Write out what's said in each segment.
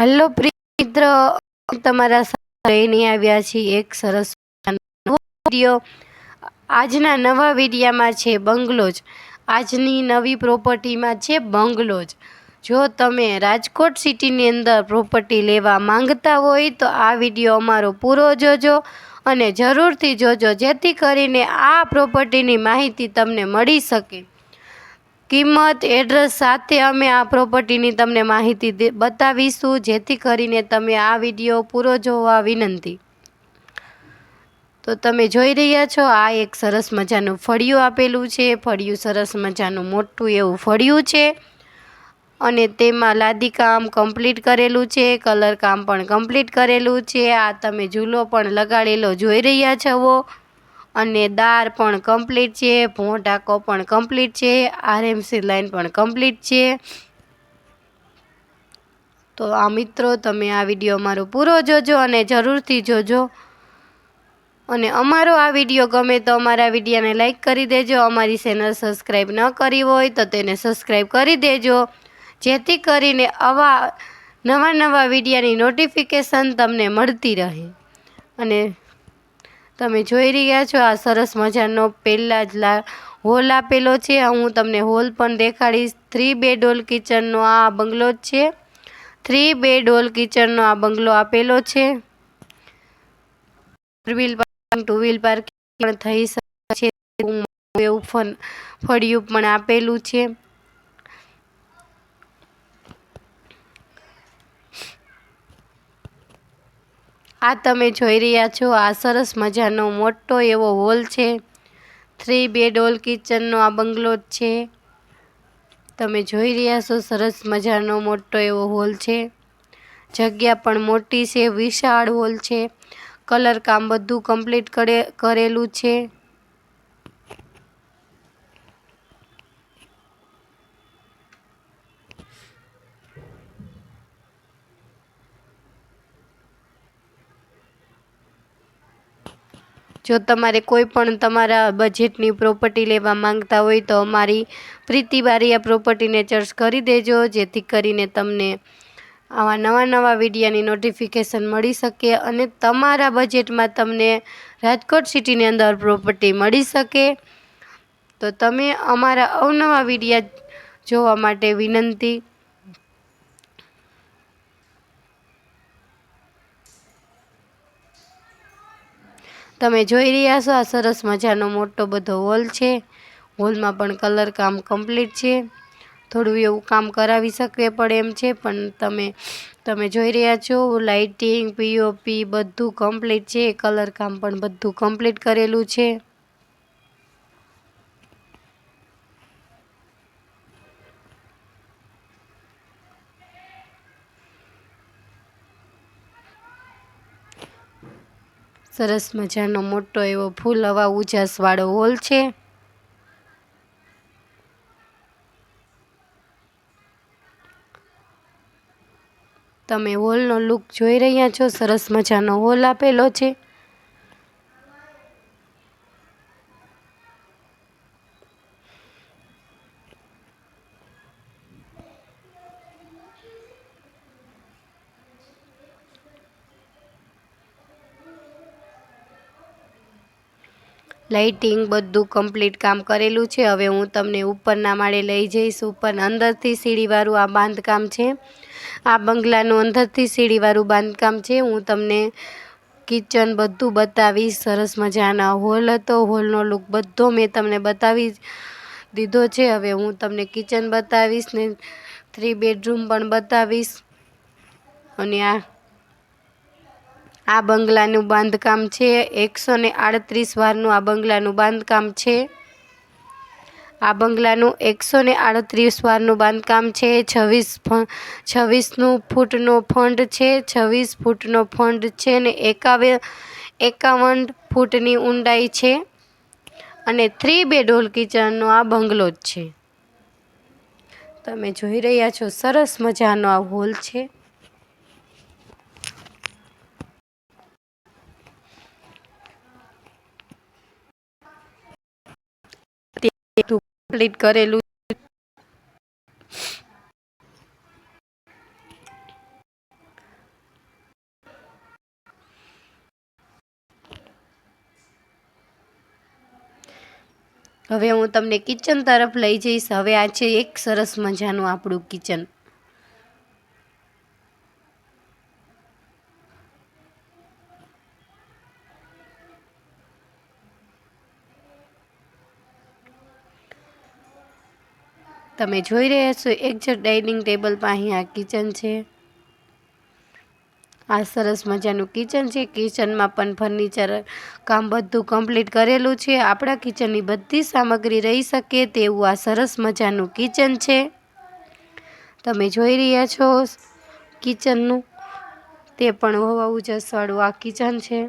Hello મિત્ર, તમારા લઈને આવ્યા છીએ એક સરસ વીડિયો. આજના નવા વિડીયામાં છે બંગલોજ આજની નવી પ્રોપર્ટીમાં છે બંગલોજ જો તમે રાજકોટ સિટીની અંદર પ્રોપર્ટી લેવા માંગતા હોય તો આ વીડિયો અમારો પૂરો જોજો અને જરૂરથી જોજો જેથી કરીને આ પ્રોપર્ટીની માહિતી તમને મળી શકે. કિંમત એડ્રેસ સાથે અમે આ પ્રોપર્ટીની તમને માહિતી બતાવીશું, જેથી કરીને તમે આ વીડિયો પૂરો જોવા વિનંતી. તો તમે જોઈ રહ્યા છો, આ એક સરસ મજાનું ફળિયું આપેલું છે. ફળિયું સરસ મજાનું મોટું એવું ફળિયું છે. અને તેમાં લાદી કામ કમ્પ્લીટ કરેલું છે કલર કામ પણ કમ્પ્લીટ કરેલું છે. આ તમે ઝૂલો પણ લગાડેલો જોઈ રહ્યા છો. અને દાર પણ કમ્પ્લીટ છે ભોંટાકો પણ કમ્પ્લીટ છે આરએમસી લાઈન પણ કમ્પ્લીટ છે. તો આ મિત્રો, તમે આ વીડિયો અમારો પૂરો જોજો અને જરૂરથી જોજો. અને અમારો આ વીડિયો ગમે તો અમારા વિડીયોને લાઈક કરી દેજો. અમારી ચેનલ સબસ્ક્રાઈબ ન કરી હોય તો તેને સબસ્ક્રાઈબ કરી દેજો. જેથી કરીને આવા નવા નવા વિડીયાની નોટિફિકેશન તમને મળતી રહે. અને તમે જોઈ રહ્યા છો, આ સરસ મજાનો પહેલાં જ લા, હોલ આપેલો છે. હું તમને હોલ પણ દેખાડીશ. થ્રી બેડ હોલ કિચનનો આ બંગલો જ છે. થ્રી બેડ હોલ કિચનનો આ બંગલો આપેલો છે. Four wheel parking two wheel parking પણ થઈ શકે છે. એવું ફન ફળિયું પણ આપેલું છે. આ તમે જોઈ રહ્યા છો, આ સરસ મજાનો મોટો એવો હોલ છે. થ્રી બેડ હોલ કિચનનો આ બંગલો જ છે. તમે જોઈ રહ્યા છો, સરસ મજાનો મોટો એવો હોલ છે. જગ્યા પણ મોટી છે, વિશાળ હોલ છે. કલર કામ બધું કમ્પ્લીટ કરે, કરેલું છે. જો તમારે કોઈ પણ તમારા બજેટની પ્રોપર્ટી લેવા માંગતા હોય તો અમારી પ્રીતિ આ પ્રોપર્ટીને ચર્ચ કરી દેજો, જેથી કરીને તમને આવા નવા નવા વિડીયાની નોટિફિકેશન મળી શકે અને તમારા બજેટમાં તમને રાજકોટ સિટીની અંદર પ્રોપર્ટી મળી શકે. તો તમે અમારા અવનવા વિડીયા જોવા માટે વિનંતી તમે જોઈ રહ્યા છો, આ સરસ મજાનો મોટો બધો હોલ છે. હોલમાં પણ કલર કામ કમ્પ્લીટ છે. થોડું એવું કામ કરાવી શકીએ પડે એમ છે, પણ તમે તમે જોઈ રહ્યા છો, લાઇટિંગ, પીઓપી બધું કમ્પ્લીટ છે. કલર કામ પણ બધું કમ્પ્લીટ કરેલું છે. સરસ મજાનો મોટો એવો ફૂલ હવા ઉજાસવાળો હોલ છે. તમે હોલનો લુક જોઈ રહ્યા છો, સરસ મજાનો હોલ આપેલો છે. લાઇટિંગ બધું કમ્પ્લીટ કામ કરેલું છે. હવે હું તમને ઉપરના માળે લઈ જઈશ. ઉપર અંદરથી સીડીવાળું આ બાંધકામ છે. આ બંગલાનું અંદરથી સીડીવાળું બાંધકામ છે. હું તમને કિચન બધું બતાવીશ. સરસ મજાના હોલ હતો. હોલનો લુક બધો મેં તમને બતાવી દીધો છે. હવે હું તમને કિચન બતાવીશ ને થ્રી બેડરૂમ પણ બતાવીશ. અને આ આ બંગલાનું બાંધકામ છે. એકસો ને આડત્રીસ વારનું આ બંગલાનું બાંધકામ છે. આ બંગલાનું એકસો ને આડત્રીસ વારનું બાંધકામ છે. છવ્વીસ છવ્વીસનું ફૂટનો ફંડ છે. છવ્વીસ ફૂટનો ફંડ છે ને એકાવે, એકાવન ફૂટની ઊંડાઈ છે. અને થ્રી બેડ હોલ કિચનનો આ બંગલો જ છે. તમે જોઈ રહ્યા છો, સરસ મજાનો આ હોલ છે. કમ્પ્લીટ કરેલું હવે હું તમને કિચન તરફ લઈ જઈશ. હવે આ છે એક સરસ મજાનું આપણું કિચન તમે જોઈ રહ્યા છો એક્ઝેક્ટ ડાઇનિંગ ટેબલ પર અહીં આ કિચન છે. આ સરસ મજાનું કિચન છે. કિચનમાં પણ ફર્નિચર કામ બધું કમ્પ્લીટ કરેલું છે. આપણા કિચનની બધી સામગ્રી રહી શકે તેવું આ સરસ મજાનું કિચન છે. તમે જોઈ રહ્યા છો કિચનનું, તે પણ હવા જસવાળું આ કિચન છે.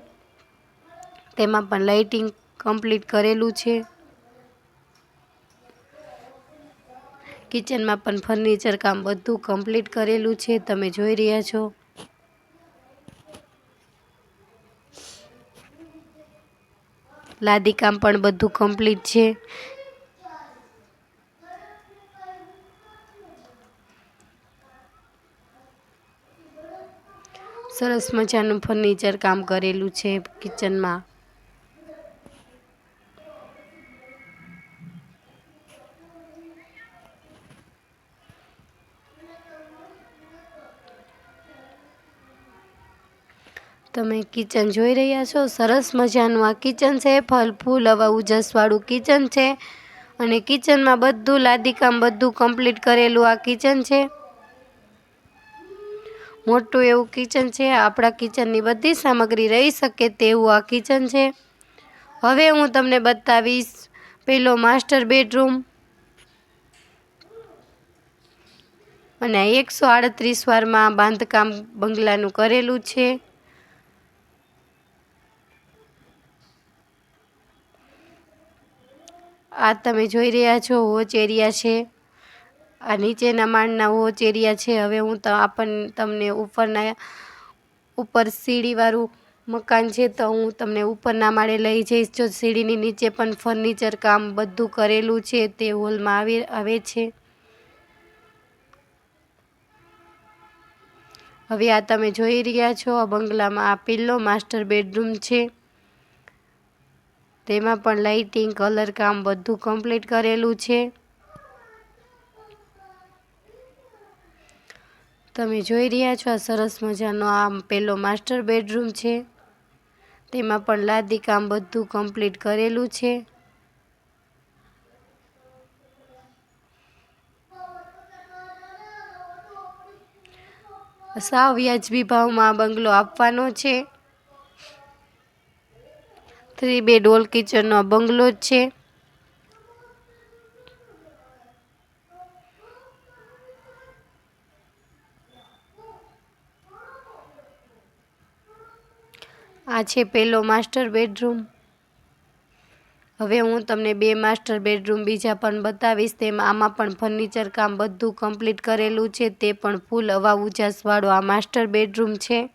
તેમાં પણ લાઇટિંગ કમ્પ્લીટ કરેલું છે. કિચનમાં પણ ફર્નિચર કામ બધું કમ્પ્લીટ કરેલું છે. તમે જોઈ રહ્યા છો. લાદી કામ પણ બધું કમ્પ્લીટ છે. સરસ મજાનું ફર્નિચર કામ કરેલું છે કિચનમાં. તમે કિચન જોઈ રહ્યા છો. સરસ મજાનું આ કિચન છે. ફલ, ફૂલ, હવા, ઉજસવાળું કિચન છે. અને કિચનમાં બધું લાદીકામ બધું કમ્પ્લીટ કરેલું આ કિચન છે. મોટું એવું કિચન છે. આપણા કિચનની બધી સામગ્રી રહી શકે તેવું આ કિચન છે. હવે હું તમને બતાવીશ પેલો માસ્ટર બેડરૂમ અને એકસો આડત્રીસ વારમાં બાંધકામ બંગલાનું કરેલું છે. આ તમે જોઈ રહ્યા છો વોચ એરિયા છે. આ નીચેના માળના વોચ એરિયા છે. હવે હું આપણ તમને ઉપરના, ઉપર સીડીવાળું મકાન છે તો હું તમને ઉપરના માળે લઈ જઈશ. જો સીડીની નીચે પણ ફર્નિચર કામ બધું કરેલું છે તે હોલમાં આવી, આવે છે. હવે આ તમે જોઈ રહ્યા છો, આ બંગલામાં આ પેલો માસ્ટર બેડરૂમ છે. તેમાં પણ લાઇટિંગ કલર કામ બધું કમ્પ્લીટ કરેલું છે. તમે જોઈ રહ્યા છો આ સરસ મજાનો આ પેલો માસ્ટર બેડરૂમ છે. તેમાં પણ લાદી કામ બધું કમ્પ્લીટ કરેલું છે. સાવ વ્યાજબી ભાવમાં બંગલો આપવાનો છે. થ્રી બેડ ઓલ કિચનનો બંગલો જ છે. આ છે પેલો માસ્ટર બેડરૂમ. હવે હું તમને બે માસ્ટર બેડરૂમ બીજા પણ બતાવીશ. તેમાં આમાં પણ ફર્નિચર કામ બધું કમ્પ્લીટ કરેલું છે. તે પણ ફૂલ હવા ઉજાસવાળો આ માસ્ટર બેડરૂમ છે.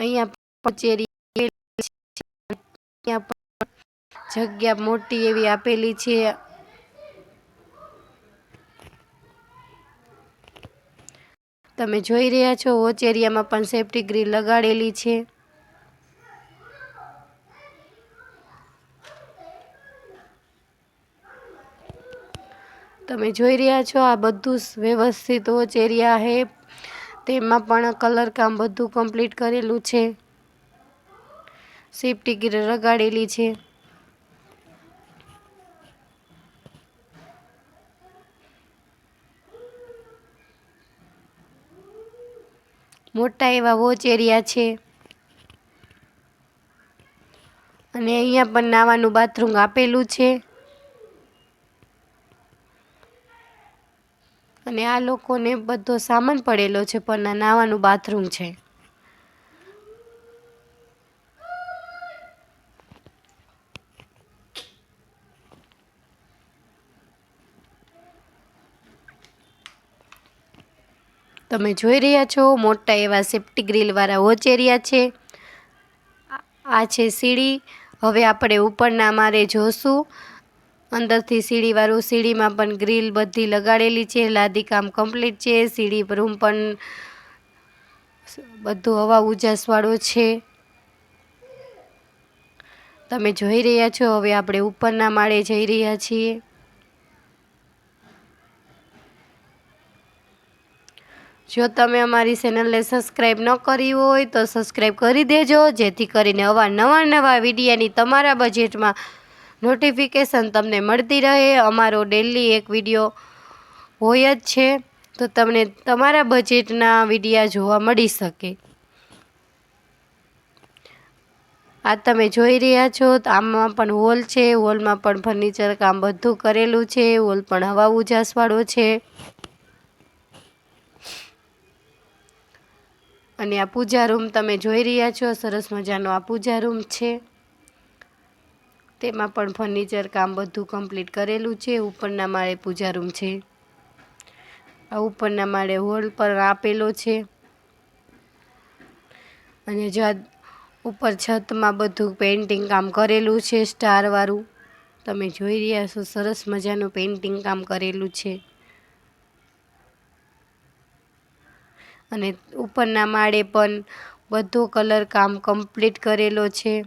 અહીંયા કચેરી જગ્યા મોટી એવી આપેલી છે. તમે જોઈ રહ્યા છો વોચ એરિયામાં પણ સેફટી ગ્રીલ લગાડેલી છે. તમે જોઈ રહ્યા છો, આ બધું વ્યવસ્થિત વોચ એરિયા તેમાં પણ કલર કામ બધું કમ્પ્લીટ કરેલું છે. સીપ ટિકિટ રગાડેલી છે. મોટા એવા વોચ એરિયા છે. અને અહીંયા પણ નાવાનું બાથરૂમ આપેલું છે. અને આ લોકોને બધો સામાન પડેલો છે, પણ નાવાનું બાથરૂમ છે. તમે જોઈ રહ્યા છો, મોટા એવા સેફ્ટી ગ્રીલવાળા વોચ એરિયા છે. આ છે સીડી. હવે આપણે ઉપરના મારે જોશું. અંદરથી સીડીવાળું સીડીમાં પણ ગ્રીલ બધી લગાડેલી છે, લાદી કામ કમ્પ્લીટ છે, સીડી રૂમ પણ બધું હવા ઉજાસવાળો છે. તમે જોઈ રહ્યા છો, હવે આપણે ઉપરના માળે જઈ રહ્યા છીએ. જો તમે અમારી ચેનલને સબસ્ક્રાઈબ ન કરી હોય તો સબસ્ક્રાઈબ કરી દેજો, જેથી કરીને અવા નવા નવા વિડીયાની તમારા બજેટમાં નોટિફિકેશન તમને મળતી રહે. અમારો ડેલી એક વીડિયો હોય જ છે. તો તમને તમારા બજેટના વિડીયા જોવા મળી શકે. આ તમે જોઈ રહ્યા છો. આમાં પણ હોલ છે. હોલમાં પણ ફર્નિચર કામ બધું કરેલું છે. હોલ પણ હવા ઉજાસવાળો છે. અને આ પૂજા રૂમ તમે જોઈ રહ્યા છો. સરસ મજાનો આ પૂજા રૂમ છે. તેમાં પણ ફર્નિચર, કામ બધું કમ્પ્લીટ કરેલું છે. ઉપરના માળે પૂજા રૂમ છે. આ ઉપરના માળે હોલ પર આપેલો છે. અને જ્યાં ઉપર છતમાં બધું પેઇન્ટિંગ કામ કરેલું છે સ્ટારવાળું તમે જોઈ રહ્યા છો, સરસ મજાનું પેઇન્ટિંગ કામ કરેલું છે. અને ઉપરના માળે પણ બધો કલર કામ કમ્પ્લીટ કરેલો છે.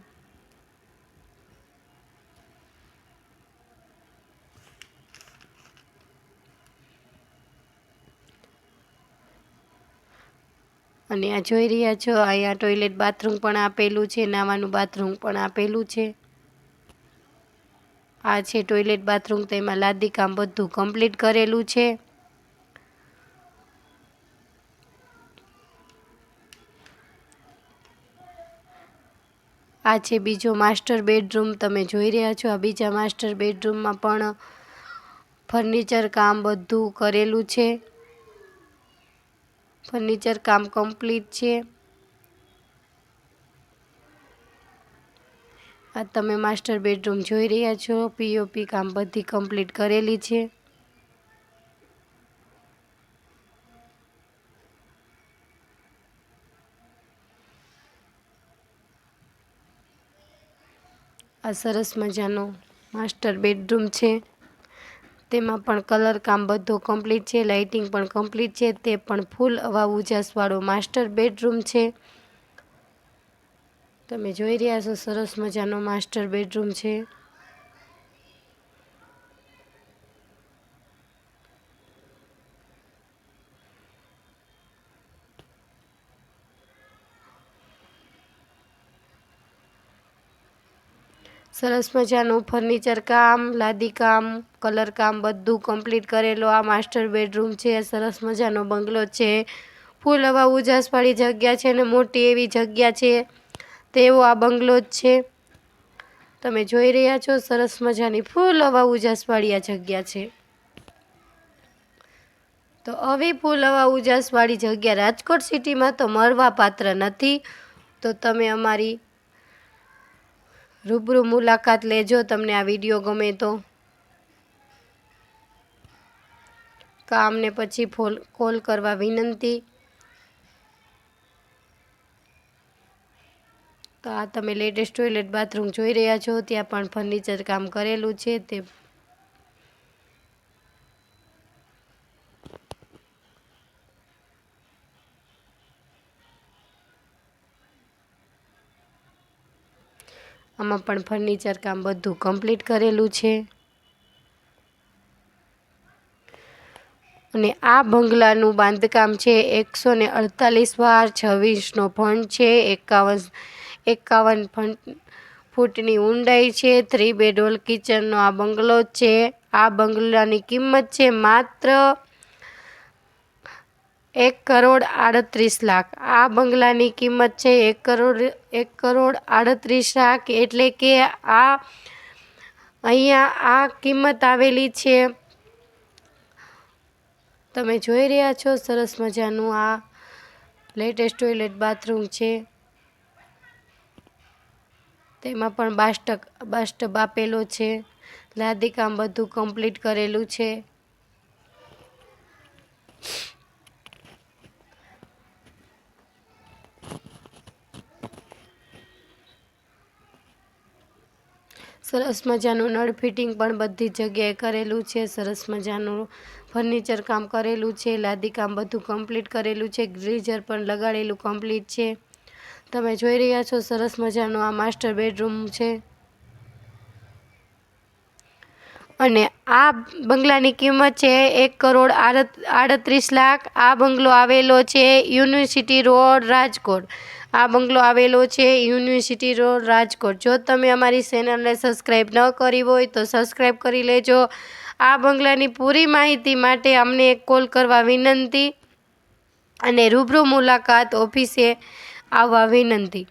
અને આ જોઈ રહ્યા છો, અહીંયા ટોયલેટ બાથરૂમ પણ આપેલું છે, નાવાનું બાથરૂમ પણ આપેલું છે. આ છે ટોયલેટ બાથરૂમ તેમાં લાદી કામ બધું કમ્પ્લીટ કરેલું છે. આ છે બીજો માસ્ટર બેડરૂમ તમે જોઈ રહ્યા છો, આ બીજા માસ્ટર બેડરૂમમાં પણ ફર્નિચર કામ બધું કરેલું છે. ફર્નિચર કામ કમ્પ્લીટ છે. આ તમે માસ્ટર બેડરૂમ જોઈ રહ્યા છો. પીઓપી કામ બધી કમ્પ્લીટ કરેલી છે. આ સરસ મજાનો માસ્ટર બેડરૂમ છે. તેમાં પણ કલર કામ બધું કમ્પ્લીટ છે લાઇટિંગ પણ કમ્પ્લીટ છે, તે પણ ફૂલ અવા ઉજાસવાળો માસ્ટર બેડરૂમ છે. તમે જોઈ રહ્યા છો, સરસ મજાનો માસ્ટર બેડરૂમ છે. સરસ મજાનું ફર્નિચર કામ, લાદી કામ, કલર કામ બધું કમ્પ્લીટ કરેલો. આ માસ્ટર બેડરૂમ છે, સરસ મજાનો બંગલો છે. ફૂલ હવા ઉજાસવાળી જગ્યા છે ને મોટી એવી જગ્યા છે. તેવો આ બંગલો જ છે. તમે જોઈ રહ્યા છો, સરસ મજાની ફૂલ હવા ઉજાસવાળી આ જગ્યા છે. તો આવી ફૂલ હવા ઉજાસવાળી જગ્યા રાજકોટ સિટીમાં તો મળવા પાત્ર નથી. તો તમે અમારી રૂબરૂ મુલાકાત લેજો તમને આ વીડિયો ગમે તો. કામને પછી ફોલ, કોલ કરવા વિનંતી. તો આ તમે લેટેસ્ટ ટોયલેટ બાથરૂમ જોઈ રહ્યા છો, ત્યાં પણ ફર્નિચર કામ કરેલું છે, તે આમાં પણ ફર્નિચર કામ બધું કમ્પ્લીટ કરેલું છે. અને આ બંગલાનું બાંધકામ છે એકસો ને અડતાલીસ વાર છવ્વીસનો ફંડ છે, એકાવન એકાવન ફંડ ફૂટની ઊંડાઈ છે થ્રી બેડરોલ કિચનનો આ બંગલો છે. આ બંગલાની કિંમત છે માત્ર એક કરોડ આડત્રીસ લાખ. આ બંગલાની કિંમત છે એક કરોડ એક કરોડ આડત્રીસ લાખ એટલે કે આ, અહીંયા આ કિંમત આવેલી છે. તમે જોઈ રહ્યા છો, સરસ મજાનું આ લેટેસ્ટ ટોયલેટ બાથરૂમ છે. તેમાં પણ બાસ્ટક બાસ્ટબ આપેલો છે. લાદી કામ બધું કમ્પ્લીટ કરેલું છે. સરસ મજાનું નળ ફિટિંગ પણ બધી જગ્યાએ કરેલું છે. સરસ મજાનું ફર્નિચર કામ કરેલું છે. લાદી કામ બધું કમ્પ્લીટ કરેલું છે. ગ્રીઝર પણ લગાડેલું કમ્પ્લીટ છે. તમે જોઈ રહ્યા છો સરસ મજાનું આ માસ્ટર બેડરૂમ છે. અને આ બંગલાની કિંમત છે એક કરોડ આડત આડત્રીસ લાખ. આ બંગલો આવેલો છે યુનિવર્સિટી રોડ રાજકોટ. આ બંગલો આવેલો છે યુનિવર્સિટી રોડ રાજકોટ. જો તમે અમારી ચેનલને સબસ્ક્રાઈબ ન કરી હોય તો સબસ્ક્રાઈબ કરી લેજો. આ બંગલાની પૂરી માહિતી માટે અમને એક કોલ કરવા વિનંતી અને રૂબરૂ મુલાકાત ઓફિસે આવવા વિનંતી.